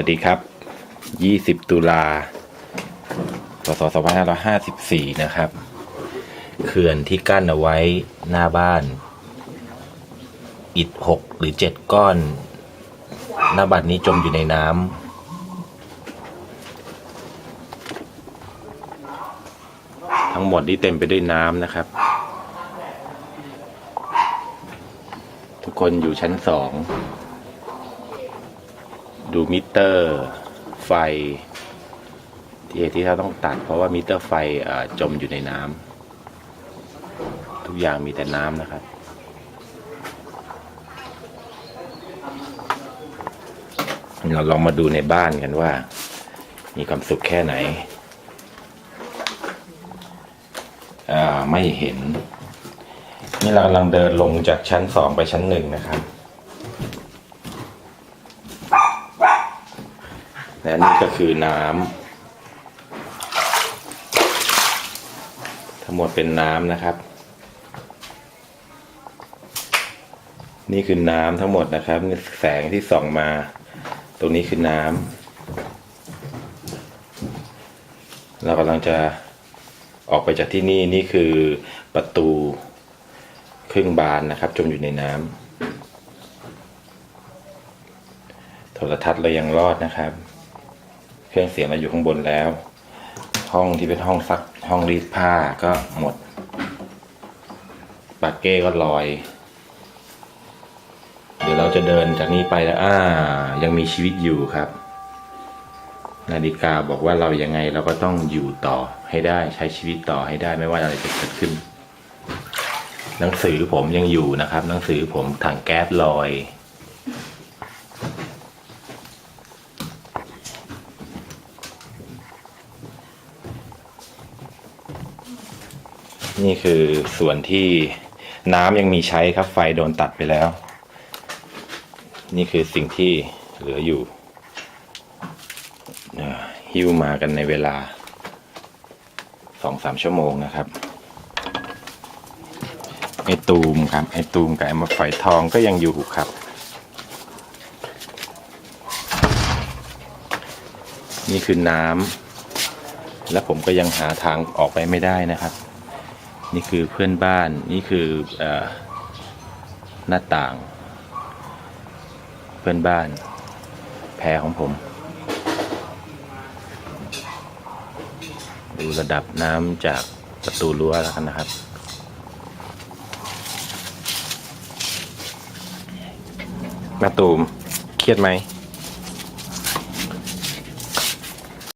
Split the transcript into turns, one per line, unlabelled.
วัสดีครับ 20 ตุลาพศ2554 นะครับ เขื่อนที่กั้นเอาไว้หน้าบ้าน อิฐหกหรือเจ็ดก้อน หน้าบัดนี้จมอยู่ในน้ำ ทั้งหมดนี้เต็มไปด้วยน้ำนะครับ ทุกคนอยู่ชั้นสอง ดูมิเตอร์ไฟที่เหตุที่เราต้องตัด เพราะว่ามิเตอร์ไฟจมอยู่ในน้ำทุกอย่างมีแต่น้ำนะครับเราลองมาดูในบ้านกันว่า มีความสุขแค่ไหน ไม่เห็น นี่เรากำลังเดินลงจากชั้นสองไปชั้นหนึ่งนะครับ และนี่ก็คือน้ำทั้งหมดเป็นน้ำนะครับ นี่คือน้ำทั้งหมดนะครับแสงที่ส่องมา ตรงนี้คือน้ำเรากำลังจะออกไปจากที่นี่นี่คือประตูครึ่งบานนะครับ จมอยู่ในน้ำโทรทัศน์เรายังรอดนะครับ รื่องเสียงเราอยู่ข้างบนแล้ว ห้องที่เป็นห้องซักห้องรีดผ้าก็หมดปากเก้ก็ลอย เดี๋ยวเราจะเดินจากนี้ไปแล้วอ่า ยังมีชีวิตอยู่ครับ นาฬิกาบอกว่าเรายังไงเราก็ต้องอยู่ต่อให้ได้ใช้ชีวิตต่อให้ได้ไม่ว่าอะไรจะเกิดขึ้น หนังสือผมยังอยู่นะครับ หนังสือผมถังแก๊สลอย นี่คือส่วนที่น้ำยังมีใช้ครับ ไฟโดนตัดไปแล้ว นี่คือสิ่งที่เหลืออยู่หิ้วมากันในเวลาสองสามชั่วโมงนะครับ ไอตูมครับ ไอตูมกับไอมาฝอยทองก็ยังอยู่ครับ นี่คือน้ำและผมก็ยังหาทางออกไปไม่ได้นะครับ นี่คือเพื่อนบ้านนี่คืออหน้าต่าง เพื่อนบ้านแพรของผม ดูระดับน้ำจากประตูรั้วแล้วกันนะครับม่ตูมเครียดไหม